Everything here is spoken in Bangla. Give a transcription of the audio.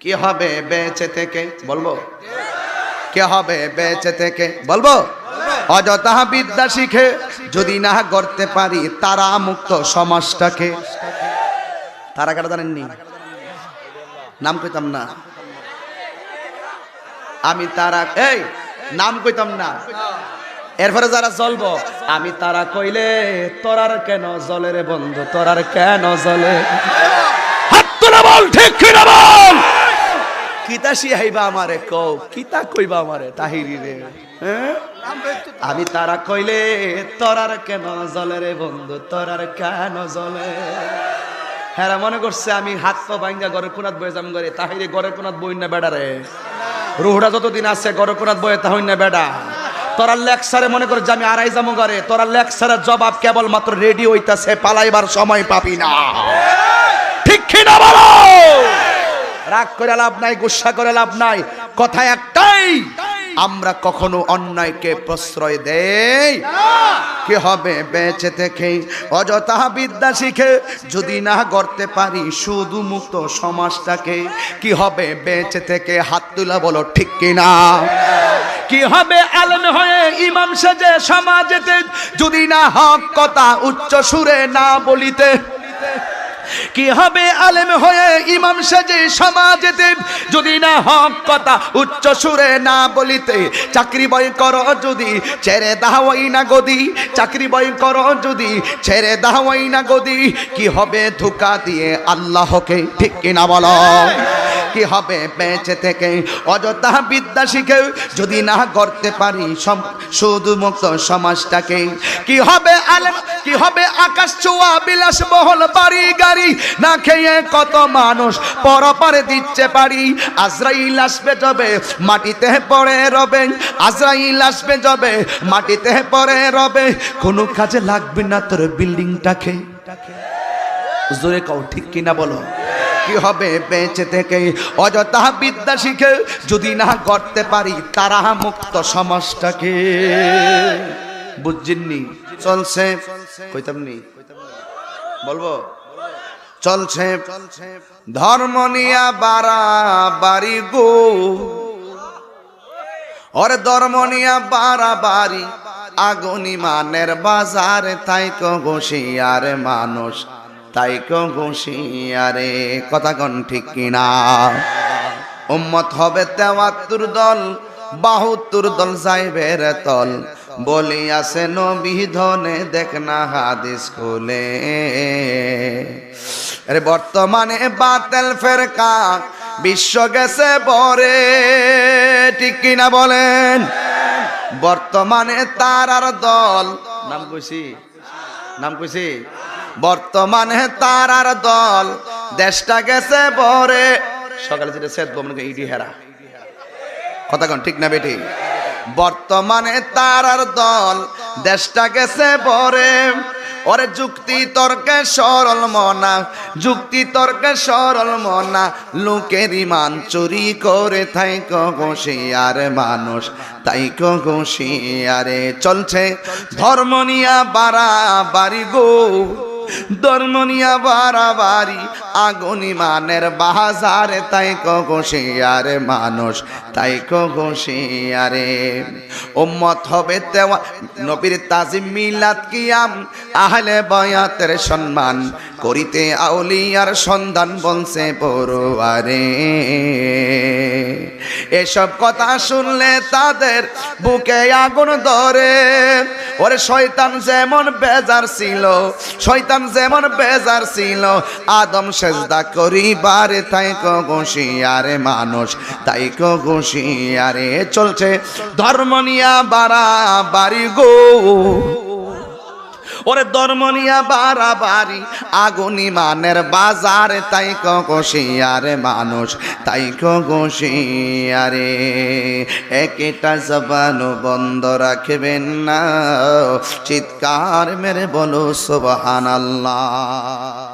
কি হবে বেঁচে থেকে? বলব। কে হবে বেঁচে থেকে? বলব। অযথা বিদ্যা শিখে যদি না করতে পারি তারা মুক্ত সমাজটাকে। তারা কাটা জানেননি? নাম কইতাম না। আমি তারা এই, নাম কইতাম না। এরপরে যারা জ্বলব, আমি তারা কইলে, তোরার কেন জলে রে বন্ধু? তোরার কেন জলে হাত তুলে বল, ঠিক কিনা বল? কিতা শিহাইবা আমারে কও? কিতা কইবা আমারে তাহিরি রে? আমি তারা কইলে, তোরার কেন জলে রে বন্ধু? তোরার কেন জলে হ্যাঁ মনে করছে, আমি হাত পা ভাঙ্গা ঘরে কোনাত বয়ে যাম করে তাহিরে, ঘরে কোনাত বই না বেড়া রে। রুহটা যতদিন আছে, ঘরে কোনাত বয়ে তাহই না বেড়া। তোরা লেকচারে মনে করে যে আমি আড়াই যাব ঘরে তোরা লেকচারের জবাব কেবল মাত্র রেডি হইতাছে, পালাইবার সময় পাবি না। রাগ করে লাভ নাই, গুসা করে লাভ নাই। কথা একটাই, আমরা কখনো অন্যায়কে প্রশ্রয় দেই কি হবে বেঁচে থেকে? অযথা বিদ্যা শিখে যদি না করতে পারি শুধু মুক্ত সমাজটাকে, কি হবে বেঁচে থেকে? হাত তুলা বলো, ঠিক কিনা কি হবে আলেম হয়ে ইমাম সেজে সমাজেতে? যদি না হক কথা উচ্চ সুরে না বলিতে কি হবে আলেম হয়ে ইমাম সমাজে দেব যদি না হক কথা উচ্চ সুরে না বলিতে, চাকরি বই কর যদি, ছেড়ে দাওয়াই না গদি চাকরি বই কর যদি, ছেড়ে দাওয়াই না গদি কি হবে ধোকা দিয়ে আল্লাহকে? ঠিক কিনা বলো? কি হবে বেঁচে থেকে? অযথা বিদ্যা শিখে যদি না করতে পারি সম- শুধু মুক্ত সমাজটাকে। কি হবে আলেম, কি হবে আকাশ ছোঁয়া বিলাস বহল বাড়ি গাড়ি? না খেয়ে কত মানুষ পরপারে দিচ্ছে পারি আজরাইল আসবে যাবে, মাটিতে পড়ে রবে। আজরাইল আসবে যাবে, মাটিতে পড়ে রবে। কোনো কাজে লাগবে না তোর বিল্ডিংটাকে। জোরে কও, ঠিক কিনা বলো? কি হবে বেঁচে থেকে অযথা বিদ্যা শিখে যদি না করতে পারি, তারা মুক্ত সমাজটাকে। বুঝছেননি চলছে। কইতাম নি? বলব? চলছে। ধর্ম নিয়া বাড়া বাড়ি গো। ওর ধর্ম নিয়া বাড়া বাড়ি আগুনি মানের বাজারে, তাই তো ঘুষিয়ার মানুষ। তাই ঘুষিয়ারে কথা কন ঠিক কিনা? উম্মত হবে তেওয়াত্তর দল, বাহাত্তর দল যাইবের তল। বলি আছে নবী ধনে দেখ না হাদিস খুলে। আরে বর্তমানে বাতেল ফেরকা, বিশ্ব গেছে বরে ঠিক কিনা বলেন? বর্তমানে তার আর দল, নাম কইছি? নাম কইছি? বর্তমানে তারার দল, দেশটা গেছে বরে সকালে যেটা সেদ বমনকে ইডি হেরা। কথা কন, ঠিক না বেটি? বর্তমানে তারার দল, দেশটা গেছে বরে ওরে যুক্তি তর্কে সরল মনা, যুক্তি তর্কে সরল মনা। লোকের ইমান চুরি করে থাই ঘষিয়ার মানুষ, তাই ঘষিয়ারে চলছে। ধর্ম নিয়া বাড়া বাড়ি গো। ধর্মনিয়া বাড়াবাড়ি, আগুনি মানের বাজারে তাই কঘষিয়ারে মানুষ, তাই কঘষিয়ারে উম্মত হবে তেওয়া, নবীর তাজিম মিলাদ কিয়াম, আহলে বয়াতের সম্মান করিতে আউলিয়ার সন্ধান বলছে পড়ুয়ারে। এসব কথা শুনলে তাদের বুকে আগুন ধরে। ওরে শয়তান যেমন বেজার ছিল, শয়তান যেমন বেজার ছিল, আদম সেজদা করিবারে তাই কঘুষিয়ারে মানুষ, তাই কঘুষিয়ারে চলছে ধর্ম নিয়া বাড়া বাড়ি গো। ওরে ধর্মনিয়া বাড়াবাড়ি, আগুনি মানের বাজার, তাই কষিয়ারে মানুষ, তাই কষিয়ারে একটা জবানো বন্ধ রাখবেন না, চিৎকার মেরে বলো, সুবহানাল্লাহ।